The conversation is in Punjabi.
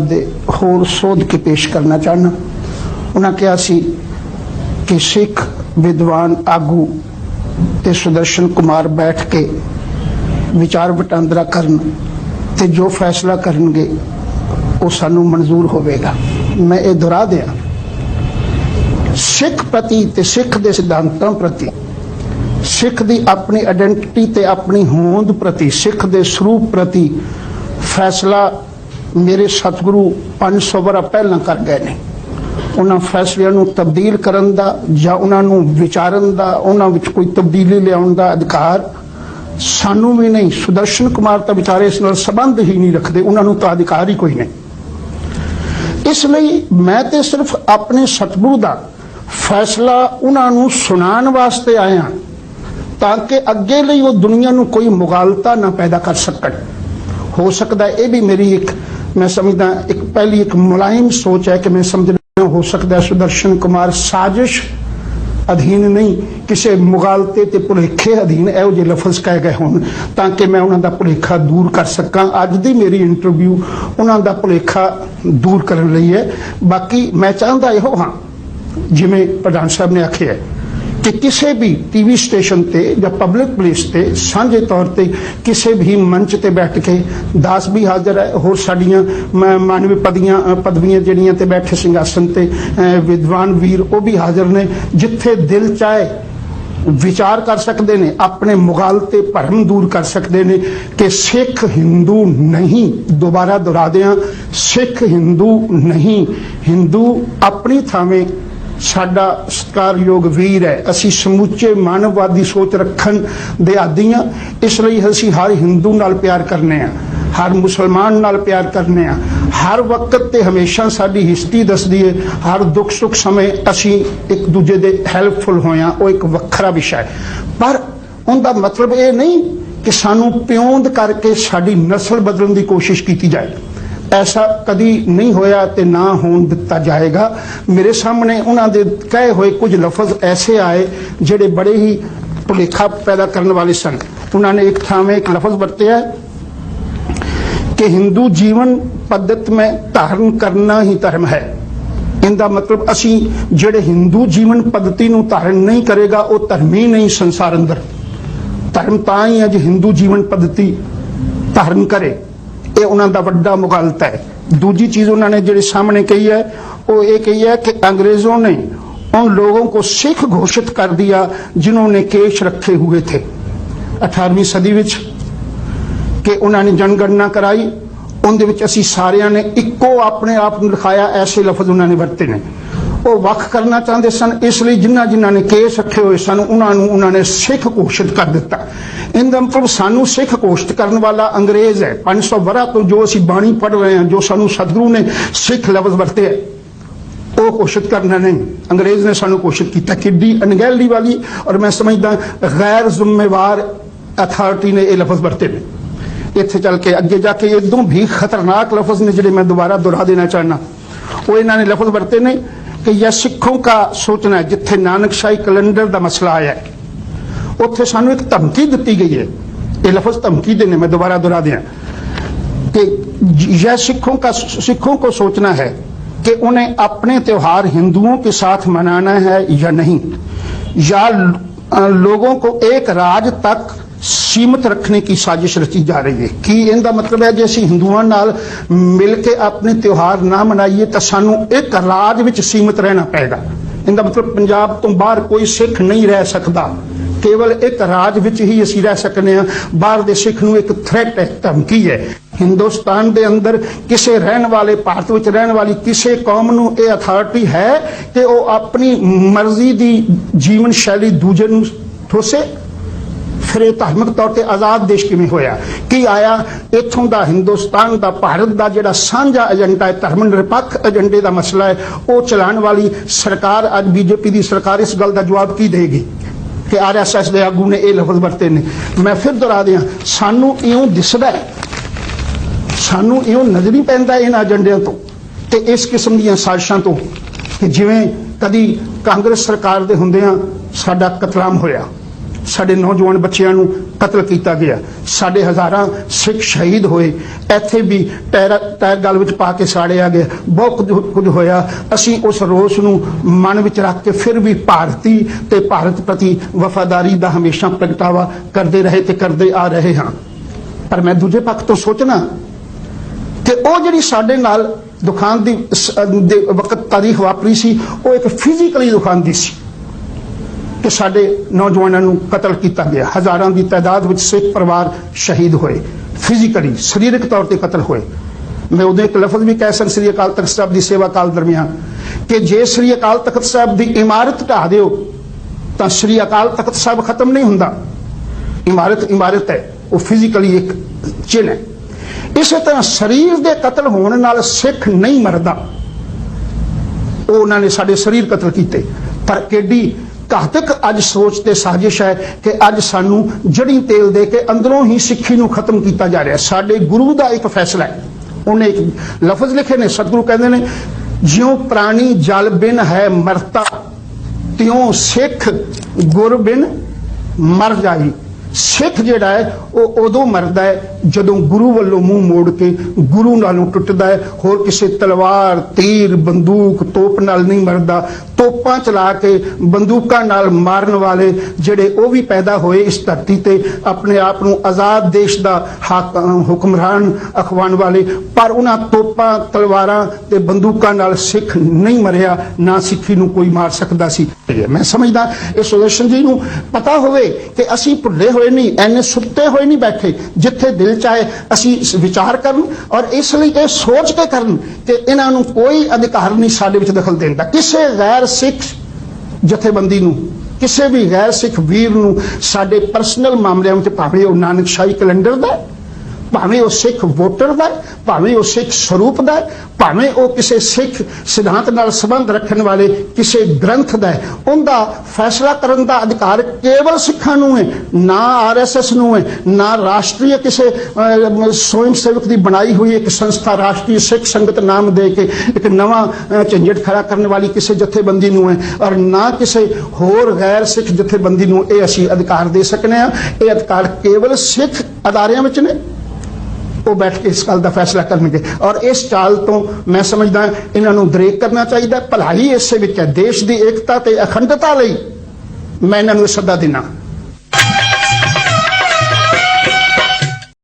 ਦੇ ਹੋਰ ਸੋਧ ਕੇ ਪੇਸ਼ ਕਰਨਾ ਚਾਹਨਾ ਉਹਨਾਂ ਕਿਹਾ ਸੀ ਕਿ ਸਿੱਖ ਵਿਦਵਾਨ ਆਗੂ ਤੇ ਸੁਦਰਸ਼ਨ ਕੁਮਾਰ ਬੈਠ ਕੇ ਵਿਚਾਰ ਵਟਾਂਦਰਾ ਕਰਨ ਤੇ ਜੋ ਫੈਸਲਾ ਕਰਨਗੇ, ਉਹ ਸਾਨੂੰ ਮਨਜ਼ੂਰ ਹੋਵੇਗਾ। ਮੈਂ ਇਹ ਦੁਹਰਾ ਦਿਆਂ। ਸਿੱਖ ਪ੍ਰਤੀ ਤੇ ਸਿੱਖ ਦੇ ਸਿਧਾਂਤਾਂ ਪ੍ਰਤੀ, ਸਿੱਖ ਦੀ ਆਪਣੀ ਆਇਡੈਂਟੀਟੀ ਤੇ ਆਪਣੀ ਹੋਂਦ ਪ੍ਰਤੀ, ਸਿੱਖ ਦੇ ਸਰੂਪ ਪ੍ਰਤੀ ਫੈਸਲਾ ਮੇਰੇ ਸਤਿਗੁਰੂ 500 ਵਰਾ ਪਹਿਲਾਂ ਕਰ ਗਏ ਨੇ। ਉਹਨਾਂ ਫੈਸਲਿਆਂ ਨੂੰ ਤਬਦੀਲ ਕਰਨ ਦਾ ਜਾਂ ਉਹਨਾਂ ਨੂੰ ਵਿਚਾਰਨ ਦਾ, ਉਹਨਾਂ ਵਿੱਚ ਕੋਈ ਤਬਦੀਲੀ ਲਿਆਉਣ ਦਾ ਅਧਿਕਾਰ ਸਾਨੂੰ ਵੀ ਨਹੀਂ। ਸੁਦਰਸ਼ਨ ਕੁਮਾਰ ਤਾਂ ਵਿਚਾਰੇ ਇਸ ਨਾਲ ਸੰਬੰਧ ਹੀ ਨਹੀਂ ਰੱਖਦੇ। ਉਹਨਾਂ ਨੂੰ ਤਾਂ ਅਧਿਕਾਰ ਹੀ ਕੋਈ ਨਹੀਂ। ਇਸ ਲਈ ਮੈਂ ਤੇ ਸਿਰਫ ਆਪਣੇ ਸਤਿਗੁਰੂ ਦਾ ਫੈਸਲਾ ਉਹਨਾਂ ਨੂੰ ਸੁਣਾਉਣ ਵਾਸਤੇ ਆਇਆ ਤਾਂ ਕਿ ਅੱਗੇ ਲਈ ਉਹ ਦੁਨੀਆ ਨੂੰ ਕੋਈ ਮੁਗਾਲਤਾ ਨਾ ਪੈਦਾ ਕਰ ਸਕਣ। ਹੋ ਸਕਦਾ ਇਹ ਵੀ ਮੇਰੀ ਇੱਕ ਮੈਂ ਸਮਝਦਾ ਇੱਕ ਪਹਿਲੀ ਇੱਕ ਮੁਲਾਇਮ ਸੋਚ ਹੈ ਕਿ ਮੈਂ ਸਮਝਦਾ ਹੋ ਸਕਦਾ ਸੁਦਰਸ਼ਨ ਕੁਮਾਰ ਸਾਜ਼ਿਸ਼ ਅਧੀਨ ਨਹੀਂ, ਕਿਸੇ ਮੁਗਾਲਤੇ ਤੇ ਭੁਲੇਖੇ ਅਧੀਨ ਇਹੋ ਜਿਹੇ ਲਫ਼ਜ਼ ਕਹਿ ਗਏ ਹੋਣ, ਤਾਂ ਕਿ ਮੈਂ ਉਹਨਾਂ ਦਾ ਭੁਲੇਖਾ ਦੂਰ ਕਰ ਸਕਾਂ। ਅੱਜ ਦੀ ਮੇਰੀ ਇੰਟਰਵਿਊ ਉਹਨਾਂ ਦਾ ਭੁਲੇਖਾ ਦੂਰ ਕਰਨ ਲਈ ਹੈ। ਬਾਕੀ ਮੈਂ ਚਾਹੁੰਦਾ ਇਹੋ ਹਾਂ, ਜਿਵੇਂ ਪ੍ਰਧਾਨ ਸਾਹਿਬ ਨੇ ਆਖਿਆ ਹੈ ਕਿ ਕਿਸੇ ਵੀ ਟੀਵੀ ਸਟੇਸ਼ਨ ਤੇ ਜਾਂ ਪਬਲਿਕ ਪਲੇਸ ਤੇ ਸਾਂਝੇ ਤੌਰ ਤੇ ਕਿਸੇ ਵੀ ਮੰਚ ਤੇ ਬੈਠ ਕੇ ਦਾਸ ਵੀ ਹਾਜ਼ਰ ਹੈ। ਹੋਰ ਸਾਡੀਆਂ ਮ- ਪਦੀਆਂ ਪਦਵੀਆਂ ਜਿਹੜੀਆਂ ਤੇ ਬੈਠੇ ਸਿੰਘਾਸਨ ਤੇ ਵਿਦਵਾਨ ਵੀਰ ਉਹ ਵੀ ਹਾਜ਼ਰ ਨੇ, ਜਿੱਥੇ ਦਿਲ ਚਾਹੇ ਵਿਚਾਰ ਕਰ ਸਕਦੇ ਨੇ, ਆਪਣੇ ਮੁਗਲ ਤੇ ਭਰਮ ਦੂਰ ਕਰ ਸਕਦੇ ਨੇ ਕਿ ਸਿੱਖ ਹਿੰਦੂ ਨਹੀਂ। ਦੁਬਾਰਾ ਦੁਹਰਾ ਦਿਆਂ, ਸਿੱਖ ਹਿੰਦੂ ਨਹੀਂ। ਹਿੰਦੂ ਆਪਣੀ ਥਾਵੇਂ ਸਾਡਾ ਸਤਿਕਾਰਯੋਗ ਵੀਰ ਹੈ। ਅਸੀਂ ਸਮੁੱਚੇ ਮਾਨਵਵਾਦੀ ਸੋਚ ਰੱਖਣ ਦੇ ਆਦੀ ਹਾਂ। ਇਸ ਲਈ ਅਸੀਂ ਹਰ ਹਿੰਦੂ ਨਾਲ ਪਿਆਰ ਕਰਨੇ ਆ ਹਰ ਮੁਸਲਮਾਨ ਨਾਲ ਪਿਆਰ ਕਰਨੇ ਆ ਹਰ ਵਕਤ ਤੇ ਹਮੇਸ਼ਾ ਸਾਡੀ ਹਿਸਟਰੀ ਦੱਸਦੀ ਹੈ, ਹਰ ਦੁੱਖ ਸੁੱਖ ਸਮੇਂ ਅਸੀਂ ਇੱਕ ਦੂਜੇ ਦੇ ਹੈਲਪਫੁਲ ਹੋਇਆ ਉਹ ਇੱਕ ਵੱਖਰਾ ਵਿਸ਼ਾ ਹੈ। ਪਰ ਉਹਦਾ ਮਤਲਬ ਇਹ ਨਹੀਂ ਕਿ ਸਾਨੂੰ ਪਿਉਂਦ ਕਰਕੇ ਸਾਡੀ ਨਸਲ ਬਦਲਣ ਦੀ ਕੋਸ਼ਿਸ਼ ਕੀਤੀ ਜਾਏ। ਐਸਾ ਕਦੀ ਨਹੀਂ ਹੋਇਆ ਤੇ ਨਾ ਹੋਣ ਦਿੱਤਾ ਜਾਏਗਾ। ਮੇਰੇ ਸਾਹਮਣੇ ਉਹਨਾਂ ਦੇ ਕਹੇ ਹੋਏ ਕੁਝ ਲਫ਼ਜ਼ ਐਸੇ ਆਏ ਜਿਹੜੇ ਬੜੇ ਹੀ ਭੁਲੇਖਾ ਪੈਦਾ ਕਰਨ ਵਾਲੇ ਸਨ। ਉਹਨਾਂ ਨੇ ਇੱਕ ਥਾਂ ਇੱਕ ਲਫ਼ਜ਼ ਵਰਤਿਆ ਕਿ ਹਿੰਦੂ ਜੀਵਨ ਪੱਧਤ ਮੈਂ ਧਾਰਨ ਕਰਨਾ ਹੀ ਧਰਮ ਹੈ। ਇਹਦਾ ਮਤਲਬ ਅਸੀਂ ਜਿਹੜੇ ਹਿੰਦੂ ਜੀਵਨ ਪੱਧਤੀ ਨੂੰ ਧਾਰਨ ਨਹੀਂ ਕਰੇਗਾ, ਉਹ ਧਰਮੀ ਨਹੀਂ ਸੰਸਾਰ ਅੰਦਰ। ਧਰਮ ਤਾਂ ਹੀ ਹੈ ਜੇ ਹਿੰਦੂ ਜੀਵਨ ਪੱਧਤੀ ਧਾਰਨ ਕਰੇ। ਇਹ ਉਹਨਾਂ ਦਾ ਵੱਡਾ ਮੁਗਾਲਤਾ ਹੈ ਦੂਜੀ ਚੀਜ਼ ਉਹਨਾਂ ਨੇ ਜਿਹੜੇ ਸਾਹਮਣੇ ਕਹੀ ਹੈ ਉਹ ਇਹ ਕਹੀ ਹੈ ਕਿ अंग्रेजों ने उन लोगों को सिख घोषित कर दिया जिन्होंने केश रखे हुए थे 18ਵੀਂ ਸਦੀ ਵਿੱਚ ਕਿ ਉਹਨਾਂ ਨੇ ਜਨਗਣਨਾ ਕਰਾਈ ਉਹਦੇ ਵਿੱਚ ਅਸੀਂ ਸਾਰਿਆਂ ਨੇ ਇੱਕੋ ਆਪਣੇ ਆਪ ਨੂੰ ਲਿਖਾਇਆ ਐਸੇ ਲਫ਼ਜ਼ ਉਹਨਾਂ ਨੇ ਵਰਤੇ ਨੇ ਉਹ ਵੱਖ ਕਰਨਾ ਚਾਹੁੰਦੇ ਸਨ ਇਸ ਲਈ ਜਿਨ੍ਹਾਂ ਜਿਨ੍ਹਾਂ ਨੇ ਕੇਸ ਰੱਖੇ ਹੋਏ ਸਨ ਉਹਨਾਂ ਨੂੰ ਉਹਨਾਂ ਨੇ ਸਿੱਖ ਘੋਸ਼ਿਤ ਕਰ ਦਿੱਤਾ ਇਹਦਾ ਮਤਲਬ ਸਾਨੂੰ ਸਿੱਖ ਘੋਸ਼ਿਤ ਕਰਨ ਵਾਲਾ ਅੰਗਰੇਜ਼ ਹੈ। 500 ਵਰਾ ਤੋਂ ਜੋ ਅਸੀਂ ਬਾਣੀ ਪੜ੍ਹ ਰਹੇ ਹਾਂ ਜੋ ਸਾਨੂੰ ਸਤਿਗੁਰੂ ਨੇ ਸਿੱਖ ਲਫ਼ਜ਼ ਵਰਤੇ ਹੈ ਉਹ ਘੋਸ਼ਿਤ ਕਰਨਾ ਨਹੀਂ। ਅੰਗਰੇਜ਼ ਨੇ ਸਾਨੂੰ ਘੋਸ਼ਿਤ ਕੀਤਾ ਕਿੱਡੀ ਅਣਗਹਿਲੀ ਵਾਲੀ ਔਰ ਮੈਂ ਸਮਝਦਾ ਗੈਰ ਜ਼ਿੰਮੇਵਾਰ ਅਥਾਰਟੀ ਨੇ ਇਹ ਲਫ਼ਜ਼ ਵਰਤੇ ਨੇ। ਇੱਥੇ ਚੱਲ ਕੇ ਅੱਗੇ ਜਾ ਕੇ ਇਦੋਂ ਵੀ ਖਤਰਨਾਕ ਲਫ਼ਜ਼ ਨੇ ਜਿਹੜੇ ਮੈਂ ਦੁਬਾਰਾ ਦੁਹਰਾ ਦੇਣਾ ਚਾਹਨਾ ਉਹ ਇਹਨਾਂ ਨੇ ਲਫ਼ਜ਼ ਵਰਤੇ ਨੇ ਕਿ ਇਹ ਸਿੱਖੋਂ ਦਾ ਸੋਚਣਾ ਹੈ, ਜਿੱਥੇ ਨਾਨਕਸ਼ਾਹੀ ਕੈਲੰਡਰ ਦਾ ਮਸਲਾ ਆਇਆ ਹੈ। ਉੱਥੇ ਸਾਨੂੰ ਇੱਕ ਧਮਕੀ ਦਿੱਤੀ ਗਈ ਹੈ ਇਹ ਲਫ਼ਜ਼ ਧਮਕੀ ਦੇ ਨੇ ਮੈਂ ਦੁਬਾਰਾ ਦੁਹਰਾ ਦਿਆਂ कि यह सिखों का सिखों को सोचना है कि उन्हें अपने त्योहार हिंदुओं के साथ मनाना है या नहीं या अ, लोगों को एक राज तक ਸੀਮਤ ਰੱਖਣੇ की ਸਾਜ਼ਿਸ਼ ਰਚੀ ਜਾ ਰਹੀ ਹੈ ਕੀ ਇਹਦਾ ਮਤਲਬ ਹੈ ਜੇ ਅਸੀਂ ਹਿੰਦੂਆਂ ਨਾਲ ਮਿਲ ਕੇ ਆਪਣੇ ਤਿਉਹਾਰ ਨਾ ਮਨਾਈਏ ਤਾਂ ਸਾਨੂੰ ਇੱਕ ਰਾਜ ਵਿੱਚ ਸੀਮਤ ਰਹਿਣਾ ਪਏਗਾ ਇਹਦਾ ਮਤਲਬ ਪੰਜਾਬ ਤੋਂ ਬਾਹਰ ਕੋਈ ਸਿੱਖ ਨਹੀਂ ਰਹਿ ਸਕਦਾ। ਕੇਵਲ ਇੱਕ ਰਾਜ ਵਿੱਚ ਹੀ ਅਸੀਂ ਰਹਿ ਸਕਨੇ ਆ ਬਾਹਰ ਦੇ ਸਿੱਖ ਨੂੰ ਇੱਕ ਥ੍ਰੈਟ ਹੈ ਧਮਕੀ ਹੈ। ਹਿੰਦੁਸਤਾਨ ਦੇ ਅੰਦਰ ਕਿਸੇ ਰਹਿਣ ਵਾਲੇ, ਭਾਰਤ ਵਿੱਚ ਰਹਿਣ ਵਾਲੀ ਕਿਸੇ ਕੌਮ ਨੂੰ ਇਹ ਅਥਾਰਟੀ ਹੈ ਕਿ ਉਹ ਆਪਣੀ ਮਰਜ਼ੀ ਦੀ ਜੀਵਨ ਸ਼ੈਲੀ ਦੂਜੇ ਨੂੰ ਠੋਸੇ। ਫਿਰ ਇਹ ਧਾਰਮਿਕ ਤੌਰ ਤੇ ਆਜ਼ਾਦ ਦੇਸ਼ ਕਿਵੇਂ ਹੋਇਆ? ਕੀ ਆਇਆ? ਇੱਥੋਂ ਦਾ ਹਿੰਦੁਸਤਾਨ ਦਾ, ਭਾਰਤ ਦਾ ਜਿਹੜਾ ਸਾਂਝਾ ਏਜੰਡਾ ਹੈ ਧਰਮ ਨਿਰਪੱਖ ਏਜੰਡੇ ਦਾ ਮਸਲਾ ਹੈ, ਉਹ ਚਲਾਉਣ ਵਾਲੀ ਸਰਕਾਰ ਅੱਜ ਬੀਜੇਪੀ ਦੀ ਸਰਕਾਰ ਇਸ ਗੱਲ ਦਾ ਜਵਾਬ ਕੀ ਦੇਗੀ? ਕਿ ਆਰਐਸਐਸ ਦੇ ਆਗੂ ਨੇ ਇਹ ਲਫ਼ਜ਼ ਵਰਤੇ ਨੇ। ਮੈਂ ਫਿਰ ਦੁਹਰਾ ਦਿਆਂ, ਸਾਨੂੰ ਇਉਂ ਦਿਸਦਾ ਸਾਨੂੰ ਇਉਂ ਨਜ਼ਰ ਹੀ ਪੈਂਦਾ ਇਹਨਾਂ ਏਜੰਡਿਆਂ ਤੋਂ ਤੇ ਇਸ ਕਿਸਮ ਦੀਆਂ ਸਾਜ਼ਿਸ਼ਾਂ ਤੋਂ ਕਿ ਜਿਵੇਂ ਕਦੀ ਕਾਂਗਰਸ ਸਰਕਾਰ ਦੇ ਹੁੰਦਿਆਂ ਸਾਡਾ ਕਤਲਾਮ ਹੋਇਆ। ਸਾਡੇ ਨੌਜਵਾਨ ਬੱਚਿਆਂ ਨੂੰ ਕਤਲ ਕੀਤਾ ਗਿਆ। ਸਾਡੇ ਹਜ਼ਾਰਾਂ ਸਿੱਖ ਸ਼ਹੀਦ ਹੋਏ। ਇੱਥੇ ਵੀ ਟਾਇਰ ਟਾਇਰ ਗਲ ਵਿੱਚ ਪਾ ਕੇ ਸਾੜਿਆ ਗਿਆ। ਬਹੁਤ ਕੁਝ- ਕੁਝ ਹੋਇਆ। ਅਸੀਂ ਉਸ ਰੋਸ ਨੂੰ ਮਨ ਵਿੱਚ ਰੱਖ ਕੇ ਫਿਰ ਵੀ ਭਾਰਤੀ ਤੇ ਭਾਰਤ ਪ੍ਰਤੀ ਵਫਾਦਾਰੀ ਦਾ ਹਮੇਸ਼ਾ ਪ੍ਰਗਟਾਵਾ ਕਰਦੇ ਰਹੇ ਤੇ ਕਰਦੇ ਆ ਰਹੇ ਹਾਂ। ਪਰ ਮੈਂ ਦੂਜੇ ਪੱਖ ਤੋਂ ਸੋਚਣਾ ਕਿ ਉਹ ਜਿਹੜੀ ਸਾਡੇ ਨਾਲ ਦੁਕਾਨ ਦੀ ਵਕਤ ਤਾਰੀਖ ਵਾਪਰੀ ਸੀ, ਉਹ ਇੱਕ ਫਿਜ਼ੀਕਲੀ ਦੁਕਾਨ ਦੀ ਸੀ। ਕਿ ਸਾਡੇ ਨੌਜਵਾਨਾਂ ਨੂੰ ਕਤਲ ਕੀਤਾ ਗਿਆ। ਹਜ਼ਾਰਾਂ ਦੀ ਤਾਦਾਦ ਵਿੱਚ ਸਿੱਖ ਪਰਿਵਾਰ ਸ਼ਹੀਦ ਹੋਏ। ਫਿਜ਼ੀਕਲੀ ਸਰੀਰਕ ਤੌਰ ਤੇ ਕਤਲ ਹੋਏ। ਮੈਂ ਉਦੋਂ ਇੱਕ ਲਫ਼ਜ਼ ਵੀ ਕਹਿ ਸਕਦਾ ਸ੍ਰੀ ਅਕਾਲ ਤਖਤ ਸਾਹਿਬ ਦੀ ਸੇਵਾ ਕਾਲ ਦਰਮਿਆਨ, ਕਿ ਜੇ ਸ੍ਰੀ ਅਕਾਲ ਤਖਤ ਸਾਹਿਬ ਦੀ ਇਮਾਰਤ ਢਾਹ ਦਿਓ, ਤਾਂ ਸ੍ਰੀ ਅਕਾਲ ਤਖਤ ਸਾਹਿਬ ਖਤਮ ਨਹੀਂ ਹੁੰਦਾ। ਇਮਾਰਤ ਇਮਾਰਤ ਹੈ, ਉਹ ਫਿਜ਼ੀਕਲੀ ਇੱਕ ਚਿੰਨ੍ਹ ਹੈ। ਇਸੇ ਤਰ੍ਹਾਂ ਸਰੀਰ ਦੇ ਕਤਲ ਹੋਣ ਨਾਲ ਸਿੱਖ ਨਹੀਂ ਮਰਦਾ। ਉਹ ਉਹਨਾਂ ਨੇ ਸਾਡੇ ਸਰੀਰ ਕਤਲ ਕੀਤੇ। ਪਰ ਕਿੱਡੀ ਘਾਤਕ ਅੱਜ ਸੋਚ ਤੇ ਸਾਜ਼ਿਸ਼ ਹੈ ਕਿ ਅੱਜ ਸਾਨੂੰ ਜੜੀ ਤੇਲ ਦੇ ਕੇ ਅੰਦਰੋਂ ਹੀ ਸਿੱਖੀ ਨੂੰ ਖਤਮ ਕੀਤਾ ਜਾ ਰਿਹਾ ਸਾਡੇ ਗੁਰੂ ਦਾ ਇੱਕ ਫੈਸਲਾ ਹੈ। ਉਹਨੇ ਇੱਕ ਲਫ਼ਜ਼ ਲਿਖੇ ਨੇ, ਸਤਿਗੁਰੂ ਕਹਿੰਦੇ ਨੇ, ਜਿਉ ਪ੍ਰਾਣੀ ਜਲ ਬਿਨ ਹੈ ਮਰਤਾ, ਤਿਉ ਸਿੱਖ ਗੁਰ ਬਿਨ ਮਰ ਜਾਈ। ਸਿੱਖ ਜਿਹੜਾ ਹੈ ਉਹ ਉਦੋਂ ਮਰਦਾ ਹੈ ਜਦੋਂ ਗੁਰੂ ਵੱਲੋਂ ਮੂੰਹ ਮੋੜ ਕੇ ਗੁਰੂ ਨਾਲੋਂ ਟੁੱਟਦਾ ਹੈ। ਹੋਰ ਕਿਸੇ ਤਲਵਾਰ ਤੀਰ ਬੰਦੂਕ ਤੋਪ ਨਾਲ ਨਹੀਂ ਮਰਦਾ। ਤੋਪਾਂ ਚਲਾ ਕੇ ਬੰਦੂਕਾਂ ਨਾਲ ਮਾਰਨ ਵਾਲੇ ਜਿਹੜੇ ਉਹ ਵੀ ਪੈਦਾ ਹੋਏ ਇਸ ਧਰਤੀ ਤੇ ਆਪਣੇ ਆਪ ਨੂੰ ਆਜ਼ਾਦ ਦੇਸ਼ ਦਾ ਹਾਕ- ਹੁਕਮਰਾਨ ਅਖਵਾਉਣ ਵਾਲੇ। ਪਰ ਉਹਨਾਂ ਤੋਪਾਂ ਤਲਵਾਰਾਂ ਤੇ ਬੰਦੂਕਾਂ ਨਾਲ ਸਿੱਖ ਨਹੀਂ ਮਰਿਆ ਨਾ ਸਿੱਖੀ ਨੂੰ ਕੋਈ ਮਾਰ ਸਕਦਾ ਸੀ। ਮੈਂ ਸਮਝਦਾ ਇਹ ਸੁਦਰਸ਼ਨ ਜੀ ਨੂੰ ਪਤਾ ਹੋਵੇ ਕਿ ਅਸੀਂ ਭੁੱਲੇ ਹੋਏ ਨਹੀਂ, ਐਨੇ ਸੁੱਤੇ ਹੋਏ ਨਹੀਂ ਬੈਠੇ, ਜਿੱਥੇ ਦਿਲ ਚਾਹੇ ਅਸੀਂ ਵਿਚਾਰ ਕਰਨ ਔਰ ਇਸ ਲਈ ਇਹ ਸੋਚ ਕੇ ਕਰਨ ਕਿ ਇਹਨਾਂ ਨੂੰ ਕੋਈ ਅਧਿਕਾਰ ਨਹੀਂ ਸਾਡੇ ਵਿੱਚ ਦਖਲ ਦੇਣ ਦਾ। ਕਿਸੇ ਗੈਰ ਸਿੱਖ ਜਥੇਬੰਦੀ ਨੂੰ, ਕਿਸੇ ਵੀ ਗੈਰ ਸਿੱਖ ਵੀਰ ਨੂੰ ਸਾਡੇ ਪਰਸਨਲ ਮਾਮਲਿਆਂ ਵਿੱਚ ਭਾਵੇਂ ਉਹ ਨਾਨਕ ਸ਼ਾਹੀ ਕੈਲੰਡਰ ਦਾ ਭਾਵੇਂ ਉਹ ਸਿੱਖ ਵੋਟਰ ਦਾ ਭਾਵੇਂ ਉਹ ਸਿੱਖ ਸਰੂਪ ਦਾ ਭਾਵੇਂ ਉਹ ਕਿਸੇ ਸਿੱਖ ਸਿਧਾਂਤ ਨਾਲ ਸੰਬੰਧ ਰੱਖਣ ਵਾਲੇ ਕਿਸੇ ਗ੍ਰੰਥ ਦਾ ਉਹਦਾ ਫੈਸਲਾ ਕਰਨ ਦਾ ਅਧਿਕਾਰ ਕੇਵਲ ਸਿੱਖਾਂ ਨੂੰ ਹੈ ਨਾ ਆਰਐਸਐਸ ਨੂੰ ਹੈ ਨਾ ਰਾਸ਼ਟਰੀ ਕਿਸੇ ਅਹ, ਸਵੈਮ ਸੇਵਕ ਦੀ ਬਣਾਈ ਹੋਈ ਇੱਕ ਸੰਸਥਾ ਰਾਸ਼ਟਰੀ ਸਿੱਖ ਸੰਗਤ ਨਾਮ ਦੇ ਕੇ ਇੱਕ ਨਵਾਂ ਝੰਜਟ ਖੜਾ ਕਰਨ ਵਾਲੀ ਕਿਸੇ ਜਥੇਬੰਦੀ ਨੂੰ ਹੈ। ਔਰ ਨਾ ਕਿਸੇ ਹੋਰ ਗੈਰ ਸਿੱਖ ਜਥੇਬੰਦੀ ਨੂੰ ਇਹ ਅਸੀਂ ਅਧਿਕਾਰ ਦੇ ਸਕਨੇ ਆ ਇਹ ਅਧਿਕਾਰ ਕੇਵਲ ਸਿੱਖ ਅਦਾਰਿਆਂ ਵਿੱਚ ਨੇ। ਉਹ ਬੈਠ ਕੇ ਇਸ ਗੱਲ ਦਾ ਫੈਸਲਾ ਕਰਨਗੇ ਔਰ ਇਸ ਚਾਲ ਤੋਂ ਮੈਂ ਸਮਝਦਾ ਇਹਨਾਂ ਨੂੰ ਦਰੇਕ ਕਰਨਾ ਚਾਹੀਦਾ ਭਲਾਈ ਇਸੇ ਵਿੱਚ ਹੈ ਦੇਸ਼ ਦੀ ਏਕਤਾ ਤੇ ਅਖੰਡਤਾ ਲਈ ਮੈਂ ਇਹਨਾਂ ਨੂੰ ਇਹ ਸੱਦਾ ਦਿੰਦਾ